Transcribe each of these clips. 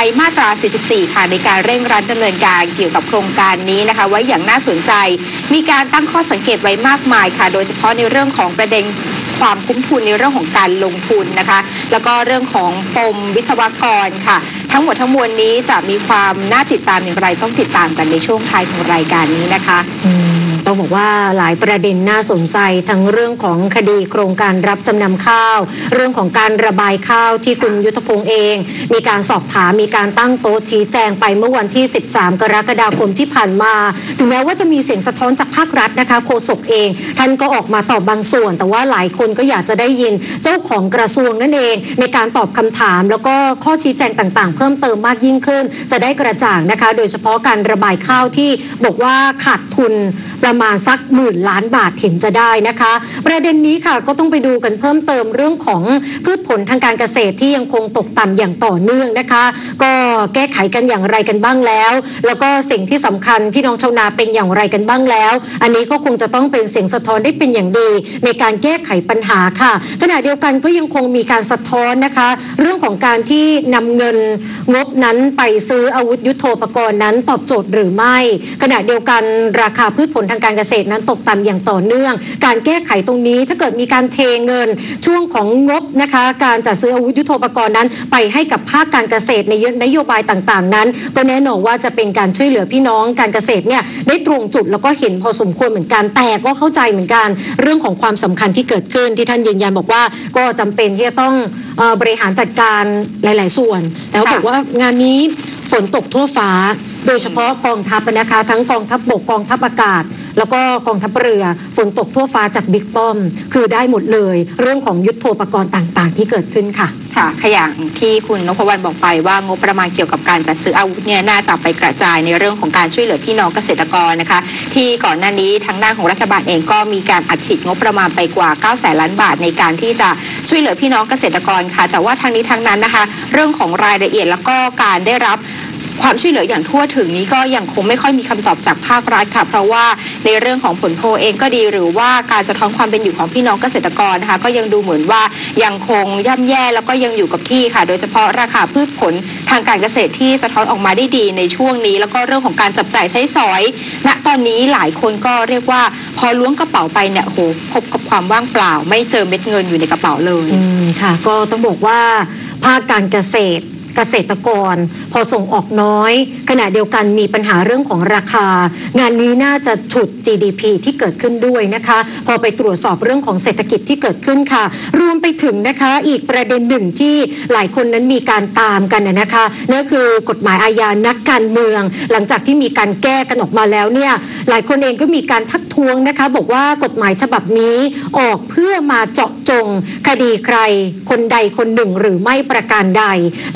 ช้มาตรา 44 ค่ะในการเร่งรัดดำเนินการเกี่ยวกับโครงการนี้นะคะ ไว้อย่างน่าสนใจ มีการตั้งข้อสังเกตไว้มากมายค่ะ โดยเฉพาะในเรื่องของประเด็นความคุ้มทุนในเรื่องของการลงทุนนะคะ แล้วก็เรื่องของปมวิศวกรค่ะ ทั้งหมดทั้งมวลนี้จะมีความน่าติดตามอย่างไรต้องติดตามกันในช่วงท้ายของรายการนี้นะคะ อืมต้องบอกว่าหลายประเด็นน่าสนใจทั้งเรื่องของคดีโครงการรับจำนำข้าว เรื่องของการระบายข้าวที่คุณยุทธพงศ์เอง มีการสอบถามมีการตั้งโต๊ะชี้แจงไปเมื่อวันที่ 13 กรกฎาคมที่ผ่านมา ถึงแม้ว่าจะมีเสียงสะท้อนจากภาครัฐนะคะโฆษกเอง ท่านก็ออกมาตอบบางส่วน แต่ว่าหลายคนก็อยากจะได้ยินเจ้าของกระทรวงนั่นเอง ในการตอบคำถาม แล้วก็ข้อชี้แจงต่างๆ เพิ่มเติมมากยิ่งขึ้น จะได้กระจ่างนะคะ โดยเฉพาะการระบายข้าวที่บอกว่าขาดทุนประมาณสักหมื่นล้านบาทเห็นจะได้นะคะ ประเด็นนี้ค่ะก็ต้องไปดูกันเพิ่มเติมเรื่องของพืชผลทางการเกษตรที่ยังคงตกต่ำอย่างต่อเนื่องนะคะ ก็แก้ไขกันอย่างไรกันบ้างแล้ว แล้วก็สิ่งที่สำคัญพี่น้องชาวนาเป็นอย่างไรกันบ้างแล้ว อันนี้ก็คงจะต้องเป็นเสียงสะท้อนได้เป็นอย่างดี ในการแก้ไขปัญหาค่ะ ขณะเดียวกันก็ยังคงมีการสะท้อนนะคะ เรื่องของการที่นำเงินงบนั้นไปซื้ออาวุธยุโทโธปกรณ์นั้นตอบโจทย์หรือไม่ ขณะเดียวกันราคาพืชผลทางการการเกษตรนั้นตกต่ำอย่างต่อเนื่อง การแก้ไขตรงนี้ถ้าเกิดมีการเทเงินช่วงของงบนะคะการจัดซื้ออาวุธยุโทโธปกรณ์นั้น ไปให้กับภาคการเกษตรในนโยบายต่างๆ นั้น ก็แน่นอนว่าจะเป็นการช่วยเหลือพี่น้องการเกษตรเนี่ยได้ตรงจุดแล้วก็เห็นพอสมควรเหมือนกันแต่ก็เข้าใจเหมือนกัน เรื่องของความสำคัญที่เกิดขึ้นที่ท่านยืนยันบอกว่าก็จำเป็นที่จะต้องอบริหารจัดการหลาย ๆ ส่วน แต่เขาบอกว่างานนี้ฝนตกทั่วฟ้า โดยเฉพาะกองทัพนะคะทั้งกองทัพบกกองทัพอากาศ แล้วก็กองทัพเรือฝนตกทั่วฟ้าจากบิ๊กป้อม คือได้หมดเลย เรื่องของยุทโธปกรณ์ต่างๆ ที่เกิดขึ้นค่ะ ค่ะ ขอย่างที่คุณนพวรรณบอกไปว่างบประมาณเกี่ยวกับการจัดซื้ออาวุธเนี่ยน่าจะไปกระจายในเรื่องของการช่วยเหลือพี่น้องเกษตรกรนะคะ ที่ก่อนหน้านี้ทางด้านของรัฐบาลเองก็มีการอัดฉีดงบประมาณไปกว่า9แสนล้านบาทในการที่จะช่วยเหลือพี่น้องเกษตรกรค่ะ แต่ว่าทางนี้ทางนั้นนะคะ เรื่องของรายละเอียดแล้วก็การได้รับ ความช่วยเหลืออย่างทั่วถึงนี้ก็ยังคงไม่ค่อยมีคำตอบจากภาครัฐค่ะ เพราะว่าในเรื่องของผลโพลเองก็ดีหรือว่าการสะท้อนความเป็นอยู่ของพี่น้องเกษตรกรนะคะก็ยังดูเหมือนว่ายังคงย่ำแย่แล้วก็ยังอยู่กับที่ค่ะ โดยเฉพาะราคาพืชผลทางการเกษตรที่สะท้อนออกมาได้ดีในช่วงนี้ แล้วก็เรื่องของการจับจ่ายใช้สอย ณตอนนี้หลายคนก็เรียกว่าพอล้วงกระเป๋าไปเนี่ยโอ้โหพบกับความว่างเปล่า ไม่เจอเม็ดเงินอยู่ในกระเป๋าเลยอืมค่ะ ก็ต้องบอกว่าภาคการเกษตร เกษตรกร พอส่งออกน้อย ขณะเดียวกันมีปัญหาเรื่องของราคา งานนี้น่าจะฉุด GDP ที่เกิดขึ้นด้วยนะคะ พอไปตรวจสอบเรื่องของเศรษฐกิจที่เกิดขึ้นค่ะ รวมไปถึงนะคะอีกประเด็นหนึ่งที่หลายคนนั้นมีการตามกันนะคะนั่นคือกฎหมายอาญานักการเมือง หลังจากที่มีการแก้กันออกมาแล้วเนี่ยหลายคนเองก็มีการทักท้วงนะคะ บอกว่ากฎหมายฉบับนี้ออกเพื่อมาเจาะ จง คดีใคร คนใดคนหนึ่งหรือไม่ประการใด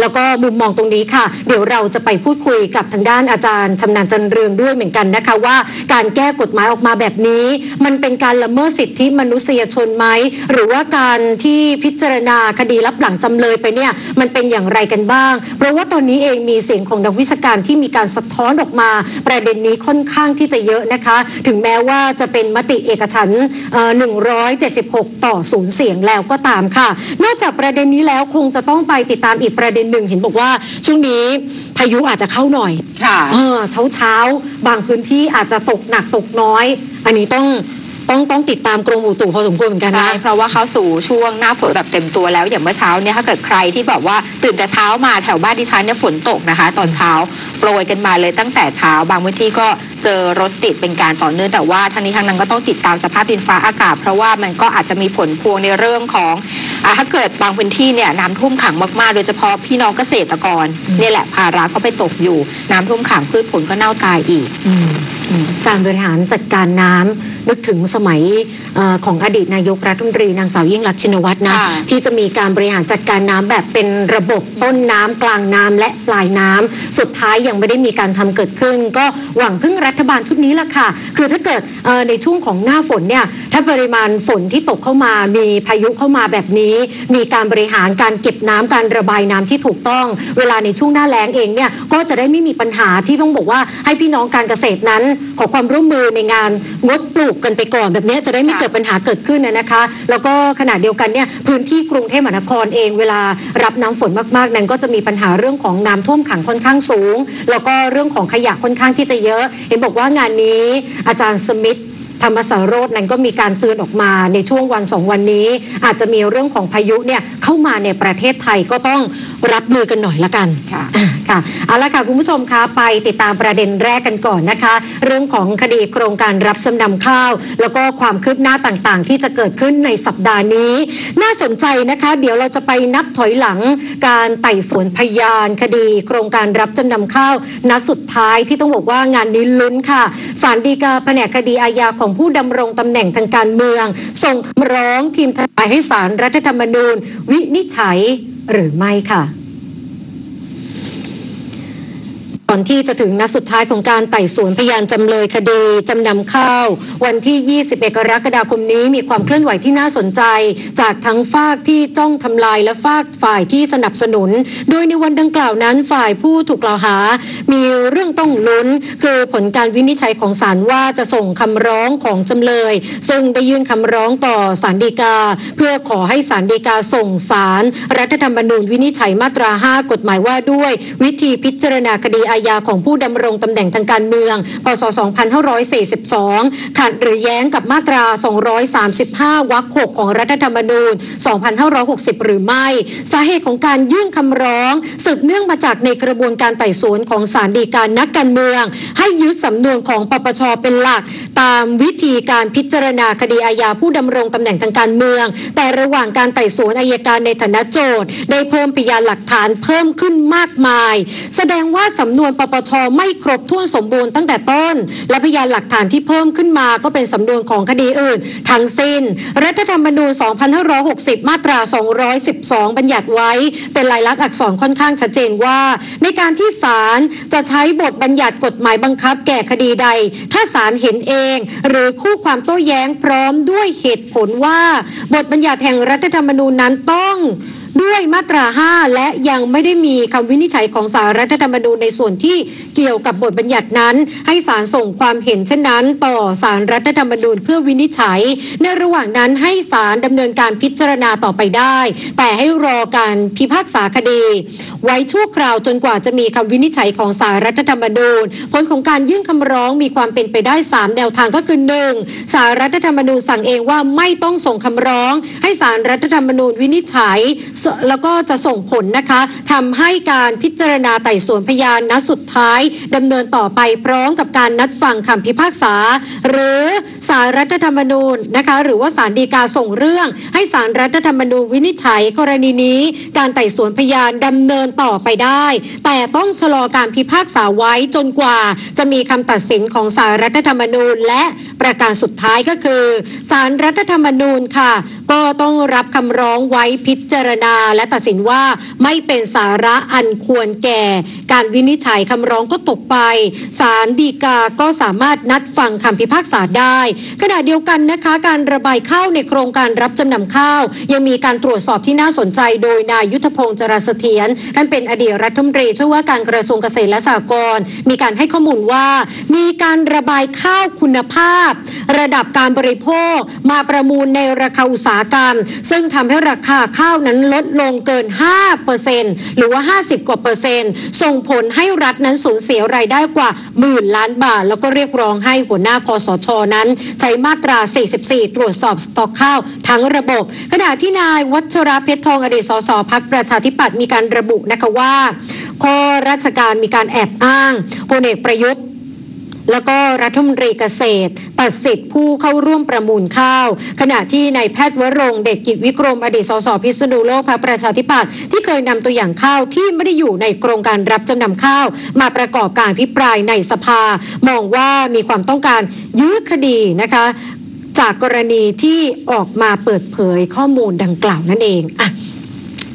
แล้วก็มุมมองตรงนี้ค่ะ เดี๋ยวเราจะไปพูดคุยกับทางด้านอาจารย์ชำนาญจันเรืองด้วยเหมือนกันนะคะว่า การแก้กฎหมายออกมาแบบนี้ มันเป็นการละเมิดสิทธิมนุษยชนไหมหรือว่าการที่พิจารณาคดีรับหลังจำเลยไปเนี่ยมันเป็นอย่างไรกันบ้าง เพราะว่าตอนนี้เองมีเสียงของนักวิชาการที่มีการสะท้อนออกมา ประเด็นนี้ค่อนข้างที่จะเยอะนะคะ ถึงแม้ว่าจะเป็นมติเอกฉันเอ่อ176 ต่อศูนย์เสียงแล้วก็ตามค่ะ นอกจากประเด็นนี้แล้วคงจะต้องไปติดตามอีกประเด็นหนึ่งเห็นบอกว่า ช่วงนี้พายุอาจจะเข้าหน่อย ค่ะ เออเช้าเช้าๆบางพื้นที่อาจจะตกหนักตกน้อย อันนี้ต้อง ต้องต้องติดตามกรมอุตุพอสมควรเหมือนกันใช่นะเพราะว่าเข้าสู่ช่วงหน้าฝนแบบเต็มตัวแล้วอย่างเมื่อเช้าเนี่ยถ้าเกิดใครที่แบบว่าตื่นแต่เช้ามาแถวบ้านดิฉันเนี่ยฝนตกนะคะ ตอนเช้าโปรยกันมาเลยตั้งแต่เช้าบางพื้นที่ก็เจอรถติดเป็นการต่อเนื่องแต่ว่าทั้งนี้ทั้งนั้นก็ต้องติดตามสภาพดินฟ้าอากาศ เพราะว่ามันก็อาจจะมีผลพวงในเรื่องของอ่าถ้าเกิดบางพื้นที่เนี่ยน้ำท่วมขังมากๆ โดยเฉพาะพี่น้องเกษตรกรเนี่ยแหละภาระก็ไปตกอยู่ น้ำท่วมขังพืชผลก็เน่าตายอีกอืมอืม การบริหารจัดการน้ำนึกถึงสมัยเออของอดีตนายกรัฐมนตรีนางสาวยิ่งรักษณ์ชินวัตรนะค่ะที่จะมีการบริหารจัดการน้ำแบบเป็นระบบต้นน้ำกลางน้ำและปลายน้ำสุดท้ายยังไม่ได้มีการทำเกิดขึ้น ก็หวังพึ่งรัฐบาลชุดนี้ละค่ะ คือถ้าเกิดเอ่อในช่วงของหน้าฝนเนี่ยถ้าปริมาณฝนที่ตกเข้ามามีพายุเข้ามาแบบนี้ มีการบริหารการเก็บน้ำการระบายน้ำที่ถูกต้อง เวลาในช่วงหน้าแล้งเองเนี่ยก็จะได้ไม่มีปัญหาที่ต้องบอกว่าให้พี่น้องการเกษตรนั้นขอความร่วมมือในงานงดปลูกกันไปก่อนแบบนี้จะได้ไม่เกิดปัญหาเกิดขึ้นนะคะ แล้วก็ขณะเดียวกันเนี่ยพื้นที่กรุงเทพมหานครเองเวลารับน้ำฝนมากๆ นั้นก็จะมีปัญหาเรื่องของน้ำท่วมขังค่อนข้างสูง แล้วก็เรื่องของขยะค่อนข้างที่จะเยอะ เห็นบอกว่างานนี้อาจารย์สมิธ ธรรมสารโรจน์นั้นก็มีการเตือนออกมาในช่วงวันสองวันนี้ อาจจะมีเรื่องของพายุเนี่ยเข้ามาในประเทศไทยก็ต้องรับมือกันหน่อยละกันค่ะค่ะเอาละค่ะคุณผู้ชมคะไปติดตามประเด็นแรกกันก่อนนะคะ เรื่องของคดีโครงการรับจำนำข้าว แล้วก็ความคืบหน้าต่างๆ ที่จะเกิดขึ้นในสัปดาห์นี้ น่าสนใจนะคะ เดี๋ยวเราจะไปนับถอยหลังการไต่สวนพยานคดี โครงการรับจำนำข้าวนัดสุดท้ายที่ต้องบอกว่างานนี้ลุ้นค่ะศาลฎีกาแผนกคดีอาญาของผู้ดำรงตำแหน่งทางการเมือง ส่งคำร้องทีมทนายให้ศาลรัฐธรรมนูญ วินิจฉัยหรือไม่ค่ะ ก่อนที่จะถึงนัดสุดท้ายของการไต่สวนพยานจำเลยคดีจำนำข้าว วันที่ 21 กรกฎาคมนี้มีความเคลื่อนไหวที่น่าสนใจ จากทั้งฝากที่จ้องทำลายและฝากฝ่ายที่สนับสนุน โดยในวันดังกล่าวนั้นฝ่ายผู้ถูกกล่าวหา มีเรื่องต้องลุ้น คือผลการวินิจฉัยของศาลว่าจะส่งคำร้องของจำเลย ซึ่งได้ยื่นคำร้องต่อศาลฎีกา เพื่อขอให้ศาลฎีกาส่งศาลรัฐธรรมนูญวินิจฉัยมาตรา 5 กฎหมายว่าด้วย วิธีพิจารณาคดีอาญาของผู้ดำรงตำแหน่งทางการเมือง พศ 2542 ขัดหรือแย้งกับมาตรา 235 วรรค 6 ของรัฐธรรมนูญ 2560 หรือไม่ สาเหตุของการยื่นคำร้อง สืบเนื่องมาจากในกระบวนการไต่สวนของศาลฎีกานักการเมือง ให้ยึดสำนวนของปปชเป็นหลัก ตามวิธีการพิจารณาคดีอาญาผู้ดำรงตำแหน่งทางการเมือง แต่ระหว่างการไต่สวนอายการในฐานะโจทย์ได้เพิ่มพยานหลักฐานเพิ่มขึ้นมากมาย แสดงว่าสำนวนปปชไม่ครบถ้วนสมบูรณ์ตั้งแต่ต้น และพยานหลักฐานที่เพิ่มขึ้นมาก็เป็นสำนวนของคดีอื่น ทั้งสิ้น รัฐธรรมนูญ 2560 มาตรา 212 บัญญัติไว้ เป็นลายลักษณ์อักษรค่อนข้างชัดเจนว่า ในการที่ศาลจะใช้บทบัญญัติกฎหมายบังคับแก่คดีใด ถ้าศาลเห็นเอง หรือคู่ความโต้แย้งพร้อมด้วยเหตุผลว่า บทบัญญัติแห่งรัฐธรรมนูญนั้นต้อง ด้วยมาตรา 5 และยังไม่ได้มีคำวินิจฉัยของสารรัฐธรรมนูญในส่วนที่เกี่ยวกับบทบัญญัตินั้น ให้ศาลส่งความเห็นเช่นนั้น ต่อสารรัฐธรรมนูญเพื่อวินิจฉัย ในระหว่างนั้นให้ศาลดำเนินการพิจารณาต่อไปได้ แต่ให้รอการพิพากษาคดี ไว้ชั่วคราวจนกว่าจะมีคำวินิจฉัยของสารรัฐธรรมนูญผลของการยื่นคำร้องมีความเป็นไปได้ 3 แนวทางก็คือหนึ่งสารรัฐธรรมนูญสั่งเองว่าไม่ต้องส่งคำร้อง ให้สารรัฐธรรมนูญวินิจฉัยแล้วก็จะส่งผลนะคะทำให้การพิจารณาไต่สวนพยานนัดสุดท้ายดำเนินต่อไปพร้อมกับการนัดฟังคำพิพากษา หรือสารรัฐธรรมนูญนะคะหรือว่าสารดีกาส่งเรื่อง ให้สารรัฐธรรมนูญวินิจฉัยกรณีนี้ การไต่สวนพยานดำเนินต่อไปได้ แต่ต้องชะลอการพิพากษาไว้จนกว่า จะมีคำตัดสินของสารรัฐธรรมนูญ และประการสุดท้ายก็คือสารรัฐธรรมนูญค่ะ ก็ต้องรับคำร้องไว้พิจารณาและตัดสินว่าไม่เป็นสาระอันควรแก่ การวินิจฉัยคำร้องก็ตกไปศาลฎีกาก็สามารถนัดฟังคำพิพากษาได้ ขณะเดียวกันนะคะ การระบายข้าวในโครงการรับจำนำข้าว ยังมีการตรวจสอบที่น่าสนใจโดยนายยุทธพงศ์จรัสเสถียรท่านเป็นอดีตรัฐมนตรีช่วยว่าการกระทรวงเกษตรและสหกรณ์มีการให้ข้อมูลว่า มีการระบายข้าวคุณภาพ ระดับการบริโภคมาประมูลในราคาอุตสาหกรรม ซึ่งทำให้ราคาข้าวนั้นลดลงเกิน 5%หรือว่า 50 กว่าเปอร์เซ็นต์ ส่งผลให้รัฐนั้นสูญเสียรายได้กว่าหมื่นล้านบาท แล้วก็เรียกร้องให้หัวหน้าคอสชนั้น ใช้มาตรา 44 ตรวจสอบสต็อกข้าวทั้งระบบ ขณะที่นายวัชระเพชรทองอดีตสสพักประชาธิปัตย์มีการระบุนะคะว่าข้อราชการมีการแอบอ้างพลเอกประยุทธ์ แล้วก็รัฐมนตรีเกษตร ตัดสิทธิ์ผู้เข้าร่วมประมูลข้าว ขณะที่นายแพทย์วรงเดชกิจวิกรมอดีตสสพิษณุโลกพรรคประชาธิปัตย์ที่เคยนำตัวอย่างข้าวที่ไม่ได้อยู่ในโครงการรับจำนำข้าว มาประกอบการพิปรายในสภา มองว่ามีความต้องการยื้อคดีนะคะ จากกรณีที่ออกมาเปิดเผยข้อมูลดังกล่าวนั่นเองอะ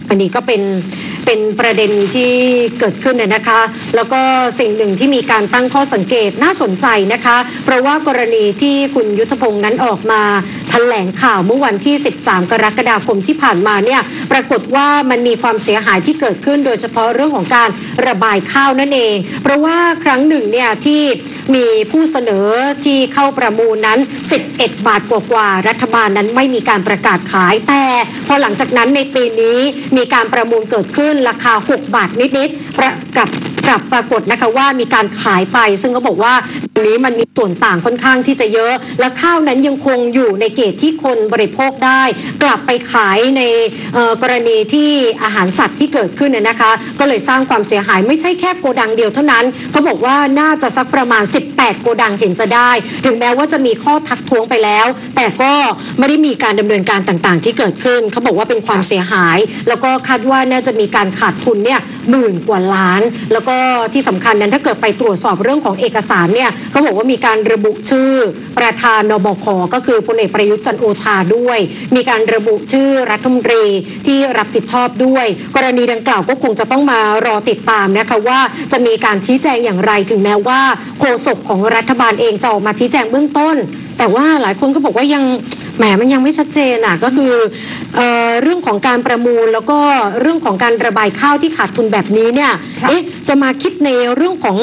อันนี้ก็เป็นเป็นประเด็นที่เกิดขึ้นน่ยนะคะ แล้วก็สิ่งหนึ่งที่มีการตั้งข้อสังเกตน่าสนใจนะคะ เพราะว่ากรณีที่คุณยุทธพงศ์นั้นออกมาแถลงข่าวเมื่อวันที่ 13 กรกฎาคมที่ผ่านมาเนี่ยปรากฏว่ามันมีความเสียหายที่เกิดขึ้น โดยเฉพาะเรื่องของการระบายข้าวนั่นเอง เพราะว่าครั้งหนึ่งเนี่ยที่มีผู้เสนอที่เข้าประมูลนั้น 11 บาทกว่าๆรัฐบาลนั้นไม่มีการประกาศขายแต่ พอหลังจากนั้นในปีนี้มีการประมูลเกิดขึ้นราคา 6 บาทนิดๆประกับ กลับปรากฏนะคะว่ามีการขายไป ซึ่งก็บอกว่าอันนี้มันมีส่วนต่างค่อนข้างที่จะเยอะ และข้าวนั้นยังคงอยู่ในเกณฑ์ที่คนบริโภคได้ กลับไปขายในกรณีที่อาหารสัตว์ที่เกิดขึ้นน่ะนะคะ ก็เลยสร้างความเสียหายไม่ใช่แค่โกดังเดียวเท่านั้นเขาบอกว่าน่าจะสักประมาณ 18 โกดังเห็นจะได้ ถึงแม้ว่าจะมีข้อทักท้วงไปแล้ว แต่ก็ไม่ได้มีการดำเนินการต่างๆ ที่เกิดขึ้นเขาบอกว่าเป็นความเสียหาย แล้วก็คาดว่าน่าจะมีการขาดทุนเนี่ยหมื่นกว่าล้าน แล้วก็ที่สำคัญนั้นถ้าเกิดไปตรวจสอบเรื่องของเอกสารเนี่ยเขาบอกว่ามีการระบุชื่อประธานนบคก็คือพลเอกประยุทธ์จันโอชาด้วย มีการระบุชื่อรัฐมนตรีที่รับผิดชอบด้วย กรณีดังกล่าวก็คงจะต้องมารอติดตามนะคะว่าจะมีการชี้แจงอย่างไรถึงแม้ว่าโฆษกของรัฐบาลเองจะออกมาชี้แจงเบื้องต้น แต่ว่าหลายคนก็บอกว่ายังแหมมันยังไม่ชัดเจนอะก็คือเออเรื่องของการประมูลแล้วก็เรื่องของการระบายข้าวที่ขาดทุนแบบนี้เนี่ยค่ะเอ๊ะจะมาคิดในเรื่องของ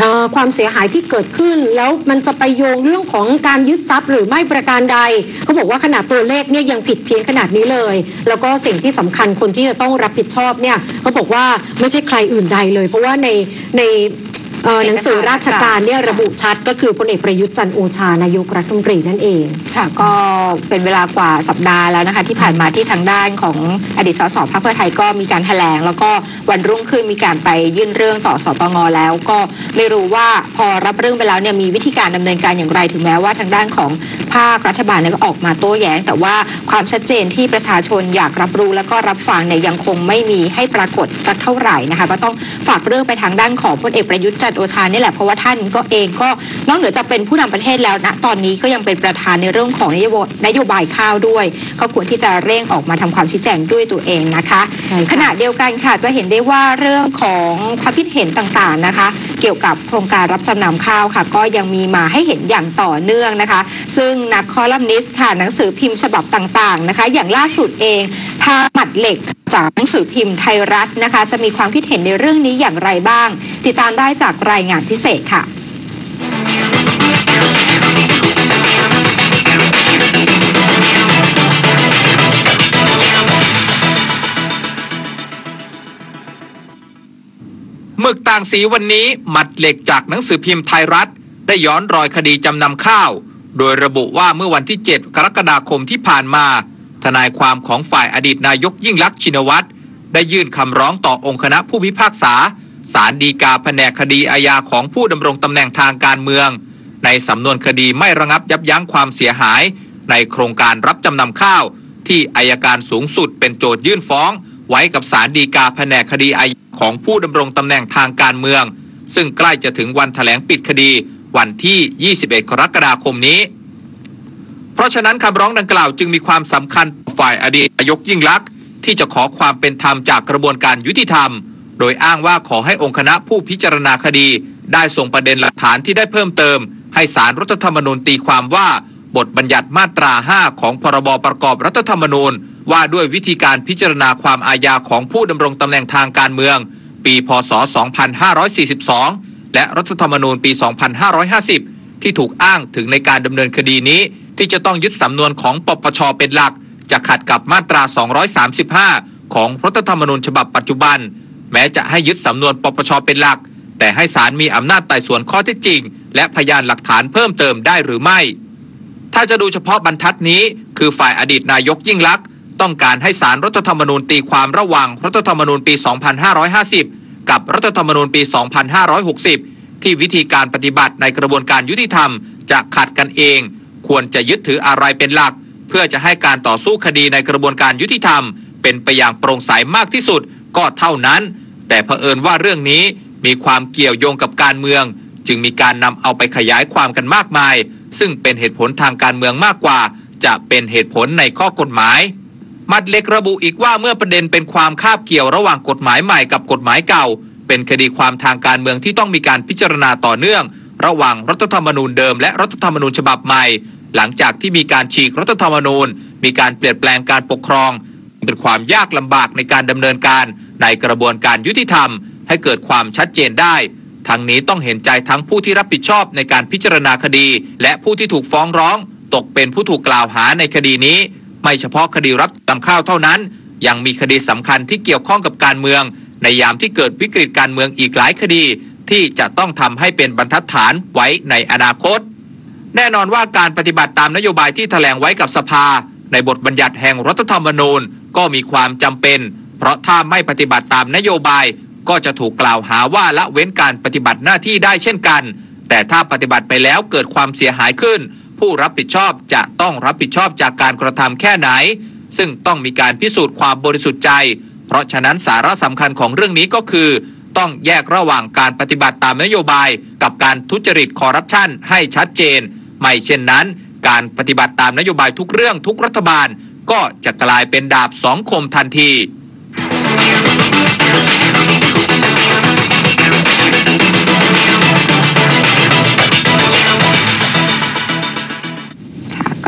เออความเสียหายที่เกิดขึ้น แล้วมันจะไปโยงเรื่องของการยึดทรัพย์หรือไม่ประการใดเขาบอกว่าขนาดตัวเลขเนี่ยยังผิดเพี้ยนขนาดนี้เลย แล้วก็สิ่งที่สำคัญคนที่จะต้องรับผิดชอบเนี่ยเขาบอกว่าไม่ใช่ใครอื่นใดเลย เพราะว่าในในเอ่อ หนังสือราชการเนี่ยระบุชัดก็คือพลเอกประยุทธ์จันโอชานายกรัฐมนตรีนั่นเองค่ะก็เป็นเวลากว่าสัปดาห์แล้วนะคะที่ผ่านมาที่ทางด้านของอดีตสสพรรคเพื่อไทยก็มีการแถลง แล้วก็วันรุ่งขึ้นมีการไปยื่นเรื่องต่อสตงแล้ว ก็ไม่รู้ว่าพอรับเรื่องไปแล้วเนี่ยมีวิธีการดำเนินการอย่างไรถึงแม้ว่าทางด้านของภาครัฐบาลเนี่ยก็ออกมาโต้แย้ง แต่ว่าความชัดเจนที่ประชาชนอยากรับรู้แล้วก็รับฟังเนี่ยยังคงไม่มีให้ปรากฏสักเท่าไหร่นะคะก็ต้องฝากเรื่องไปทางด้านของพลเอกประยุทธ์จันทร์โอชานี่แหละเพราะว่าท่านก็เองก็นอกเหนือจากเป็นผู้นำประเทศแล้วนะตอนนี้ก็ยังเป็นประธานในเรื่องของนโยบายนโยบายข้าวด้วย ก็ควรที่จะเร่งออกมาทำความชี้แจงด้วยตัวเองนะคะใช่ค่ะขณะเดียวกันค่ะจะเห็นได้ว่าเรื่องของความคิดเห็นต่างๆนะคะ เกี่ยวกับโครงการรับจำนำข้าวค่ะ ก็ยังมีมาให้เห็นอย่างต่อเนื่องนะคะ ซึ่งนักคอลัมนิสต์ค่ะหนังสือพิมพ์ฉบับต่างๆนะคะ อย่างล่าสุดเองทางหมัดเหล็ก จากหนังสือพิมพ์ไทยรัฐนะคะ จะมีความคิดเห็นในเรื่องนี้อย่างไรบ้าง ติดตามได้จากรายงานพิเศษค่ะหมึกต่างสีวันนี้หมัดเหล็กจากหนังสือพิมพ์ไทยรัฐ ได้ย้อนรอยคดีจำนำข้าว โดยระบุว่าเมื่อวันที่ 7 กรกฎาคมที่ผ่านมา ทนายความของฝ่ายอดีตนายกยิ่งลักษณ์ชินวัตรได้ยื่นคำร้องต่อองค์คณะผู้พิพากษาศาลฎีกาแผนกคดีอาญาของผู้ดำรงตำแหน่งทางการเมือง ในสำนวนคดีไม่ระงับยับยั้งความเสียหาย ในโครงการรับจำนำข้าว ที่อายการสูงสุดเป็นโจทยื่นฟ้อง ไว้กับศาลฎีกาแผนกคดีอาญาของผู้ดำรงตำแหน่งทางการเมือง ซึ่งใกล้จะถึงวันแถลงปิดคดี วันที่ 21 กรกฎาคมนี้ ราะฉะนั้นคำร้องดังกล่าวจึงมีความสำคัญฝ่ายอดีตนายกยิ่งลักษณ์ที่จะขอความเป็นธรรมจากกระบวนการยุติธรรม โดยอ้างว่าขอให้องค์คณะผู้พิจารณาคดี ได้ส่งประเด็นหลักฐานที่ได้เพิ่มเติม ให้สารรัฐธรรมนูญตีความว่า บทบัญญัติมาตรา 5 ของพรบประกอบรัฐธรรมนูญ ว่าด้วยวิธีการพิจารณาความอาญาของผู้ดำรงตำแหน่งทางการเมือง ปี พศ 2542 และรัฐธรรมนูญปี 2550 ที่ถูกอ้างถึงในการดำเนินคดีนี้ ที่จะต้องยึดสำนวนของปปชเป็นหลัก จะขัดกับมาตรา 235 ของรัฐธรรมนูญฉบับปัจจุบัน แม้จะให้ยึดสำนวนปปชเป็นหลัก แต่ให้ศาลมีอำนาจไต่สวนข้อเท็จจริง และพยานหลักฐานเพิ่มเติมได้หรือไม่ ถ้าจะดูเฉพาะบรรทัดนี้ คือฝ่ายอดีตนายกยิ่งลักษณ์ต้องการให้สารรัฐธรรมนูญตีความระหว่างรัฐธรรมนูญปี 2550 กับรัฐธรรมนูญปี 2560 ที่วิธีการปฏิบัติในกระบวนการยุติธรรมจะขัดกันเอง ควรจะยึดถืออะไรเป็นหลัก เพื่อจะให้การต่อสู้คดีในกระบวนการยุติธรรม เป็นไปอย่างโปร่งใสมากที่สุดก็เท่านั้น แต่เผอิญว่าเรื่องนี้มีความเกี่ยวโยงกับการเมือง จึงมีการนำเอาไปขยายความกันมากมาย ซึ่งเป็นเหตุผลทางการเมืองมากกว่า จะเป็นเหตุผลในข้อกฎหมาย มัดเล็กระบุอีกว่าเมื่อประเด็นเป็นความคาบเกี่ยวระหว่างกฎหมายใหม่กับกฎหมายเก่า เป็นคดีความทางการเมืองที่ต้องมีการพิจารณาต่อเนื่อง ระหว่างรัฐธรรมนูญเดิมและรัฐธรรมนูญฉบับใหม่ หลังจากที่มีการฉีกรัฐธรรมนูญ มีการเปลี่ยนแปลงการปกครอง เป็นความยากลำบากในการดำเนินการในกระบวนการยุติธรรม ให้เกิดความชัดเจนได้ ทั้งนี้ต้องเห็นใจทั้งผู้ที่รับผิดชอบในการพิจารณาคดี และผู้ที่ถูกฟ้องร้อง ตกเป็นผู้ถูกกล่าวหาในคดีนี้ ไม่เฉพาะคดีรับจำข้าวเท่านั้น ยังมีคดีสำคัญที่เกี่ยวข้องกับการเมือง ในยามที่เกิดวิกฤตการเมืองอีกหลายคดี ที่จะต้องทำให้เป็นบรรทัดฐานไว้ในอนาคต แน่นอนว่าการปฏิบัติตามนโยบายที่แถลงไว้กับสภา ในบทบัญญัติแห่งรัฐธรรมนูญก็มีความจำเป็น เพราะถ้าไม่ปฏิบัติตามนโยบาย ก็จะถูกกล่าวหาว่าละเว้นการปฏิบัติหน้าที่ได้เช่นกัน แต่ถ้าปฏิบัติไปแล้วเกิดความเสียหายขึ้น ผู้รับผิดชอบจะต้องรับผิดชอบจากการกระทำแค่ไหน ซึ่งต้องมีการพิสูจน์ความบริสุทธิ์ใจ เพราะฉะนั้นสาระสำคัญของเรื่องนี้ก็คือต้องแยกระหว่างการปฏิบัติตามนโยบาย กับการทุจริตคอร์รัปชันให้ชัดเจน ไม่เช่นนั้น การปฏิบัติตามนโยบายทุกเรื่องทุกรัฐบาล ก็จะกลายเป็นดาบสองคมทันที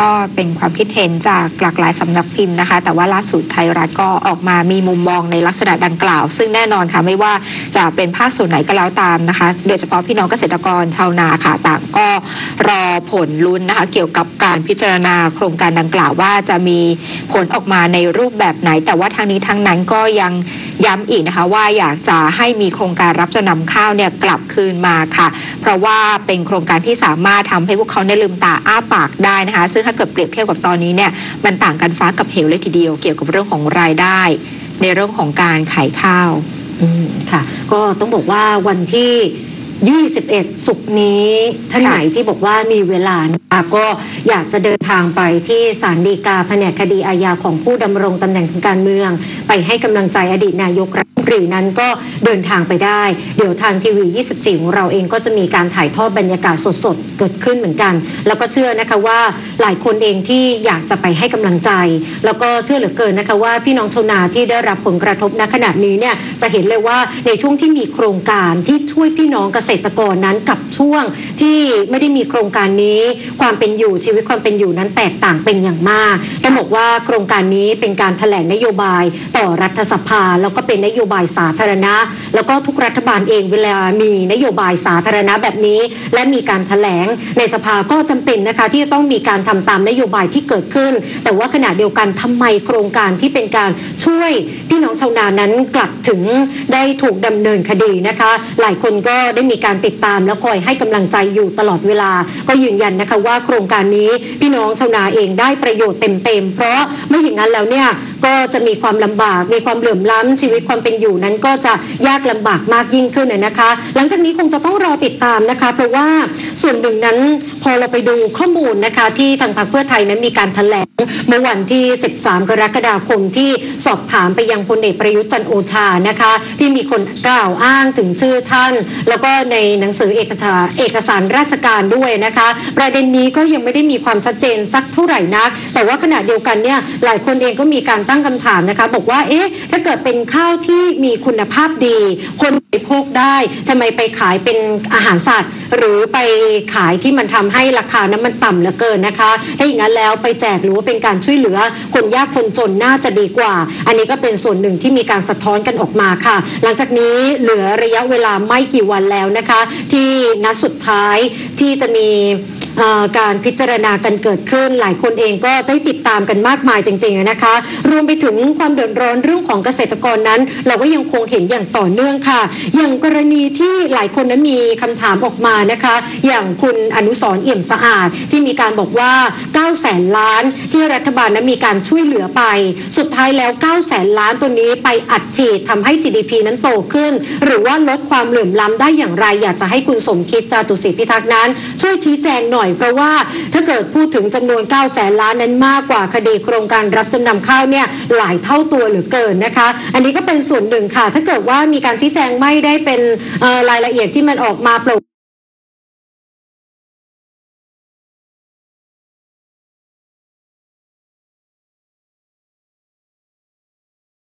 ก็เป็นความคิดเห็นจากหลากหลายสำนักพิมพ์นะคะ แต่ว่าล่าสุดไทยรัฐก็ออกมามีมุมมองในลักษณะดังกล่าว ซึ่งแน่นอนค่ะไม่ว่าจะเป็นภาคส่วนไหนก็แล้วตามนะคะ โดยเฉพาะพี่น้องเกษตรกรชาวนาค่ะต่างก็รอผลลุ้นนะคะเกี่ยวกับการพิจารณาโครงการดังกล่าวว่าจะมีผลออกมาในรูปแบบไหน แต่ว่าทางนี้ทางนั้นก็ยังย้ำอีกนะคะว่าอยากจะให้มีโครงการรับจำนำข้าวเนี่ยกลับคืนมาค่ะ เพราะว่าเป็นโครงการที่สามารถทำให้พวกเขาเนี่ยลืมตาอ้าปากได้นะคะ ซึ่งถ้าเกิดเปรียบเทียบกับตอนนี้เนี่ยมันต่างกันฟ้ากับเหวเลยทีเดียว เกี่ยวกับเรื่องของรายได้ ในเรื่องของการขายข้าวอืมค่ะ ก็ต้องบอกว่าวันที่ 21 สุกร์นี้ท่านค่ะไหนที่บอกว่ามีเวลานะคะก็อยากจะเดินทางไปที่ศาลฎีกาแผนกคดีอาญาของผู้ดำรงตำแหน่งทางการเมือง ไปให้กำลังใจอดีตนายกรัฐมนต รีนั้นก็เดินทางไปได้ เดี๋ยวทางทีวี 24 ของเราเองก็จะมีการถ่ายทอดบรรยากาศสดๆ เกิดขึ้นเหมือนกัน แล้วก็เชื่อนะคะว่าหลายคนเองที่อยากจะไปให้กำลังใจ แล้วก็เชื่อเหลือเกินนะคะว่าพี่น้องชาวนาที่ได้รับผลกระทบณขณะนี้เนี่ยจะเห็นเลยว่าในช่วงที่มีโครงการที่ช่วยพี่น้องเกษตรกรนั้นกับช่วงที่ไม่ได้มีโครงการนี้ ความเป็นอยู่ชีวิตความเป็นอยู่นั้นแตกต่างเป็นอย่างมากต้องบอกว่าโครงการนี้เป็นการแถลงนโยบายต่อรัฐสภาแล้วก็เป็นนโยบายสาธารณะ แล้วก็ทุกรัฐบาลเองเวลามีนโยบายสาธารณะแบบนี้ และมีการแถลงในสภาก็จำเป็นนะคะที่จะต้องมีการทำตามนโยบายที่เกิดขึ้น แต่ว่าขณะเดียวกันทำไมโครงการที่เป็นการช่วยพี่น้องชาวนานั้นกลับถึงได้ถูกดำเนินคดีนะคะ หลายคนก็ได้มีการติดตามและคอยให้กำลังใจอยู่ตลอดเวลา ก็ยืนยันนะคะว่าโครงการนี้พี่น้องชาวนาเองได้ประโยชน์เต็มๆเพราะไม่อย่างนั้นแล้วเนี่ยก็จะมีความลำบากมีความเหลื่อมล้ำชีวิตความเป็นอยู่นั้นก็จะยากลำบากมากยิ่งขึ้นนะนะคะ หลังจากนี้คงจะต้องรอติดตามนะคะ เพราะว่าส่วนหนึ่งนั้นพอเราไปดูข้อมูลนะคะ ที่ทางพรรคเพื่อไทยนั้นมีการแถลงเมื่อวันที่ 13 กรกฎาคมที่สอบถามไปยังพลเอกประยุทธ์จันโอชานะคะ ที่มีคนกล่าวอ้างถึงชื่อท่าน แล้วก็ในหนังสือเอกสารเอกสารราชการด้วยนะคะ ประเด็นนี้ก็ยังไม่ได้มีความชัดเจนสักเท่าไหร่นัก แต่ว่าขณะเดียวกันเนี่ยหลายคนเองก็มีการตั้งคำถามนะคะ บอกว่าเอ๊ะถ้าเกิดเป็นข้าวที่มีคุณภาพดี คนบริโภคได้ทำไมไปขายเป็นอาหารสัตว์ หรือไปขายที่มันทำให้ราคานั้นมันต่ำเหลือเกินนะคะ ถ้าอย่างนั้นแล้วไปแจกหรือว่าเป็นการช่วยเหลือ คนยากคนจนน่าจะดีกว่า อันนี้ก็เป็นส่วนหนึ่งที่มีการสะท้อนกันออกมาค่ะ หลังจากนี้เหลือระยะเวลาไม่กี่วันแล้วนะคะ ที่นัดสุดท้ายที่จะมีการพิจารณากันเกิดขึ้น หลายคนเองก็ได้ติดตามกันมากมายจริงๆนะคะ รวมไปถึงความเดือดร้อนเรื่องของเกษตรกรนั้น เราก็ยังคงเห็นอย่างต่อเนื่องค่ะ อย่างกรณีที่หลายคนนั้นมีคำถามออกมานะคะ อย่างคุณอนุสรเอี่ยมสะอาดที่มีการบอกว่า9แสนล้านที่รัฐบาลนั้นมีการช่วยเหลือไป สุดท้ายแล้ว9แสนล้านตัวนี้ไปอัดฉีดทำให้ GDP นั้นโตขึ้น หรือว่าลดความเหลื่อมล้ำได้อย่างไร อยากจะให้คุณสมคิดจาตุศรีพิทักษ์นั้น ช่วยชี้แจงหน่อยเพราะว่าถ้าเกิดพูดถึงจำนวน9แสนล้านนั้นมากกว่าคดีโครงการรับจำนำข้าวเนี่ยหลายเท่าตัวเหลือเกินนะคะ อันนี้ก็เป็นส่วนค่ะ ถ้าเกิดว่ามีการชี้แจงไม่ได้เป็นรายละเอียดที่มันออกมาโปร่ง